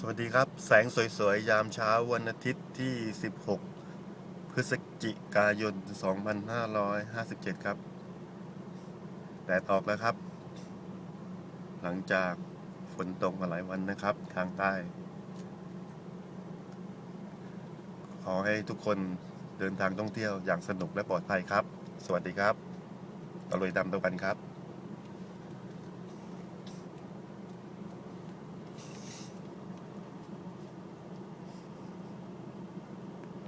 สวัสดีครับ แสงสวยๆ ยามเช้าวันอาทิตย์ที่ 16 พฤศจิกายน 2557 ครับ แดดออกแล้วครับ หลังจากฝนตกมาหลายวันนะครับ ทางใต้ ขอให้ทุกคนเดินทางท่องเที่ยวอย่างสนุกและปลอดภัยครับ สวัสดีครับตะลุยดำตัวกันครับ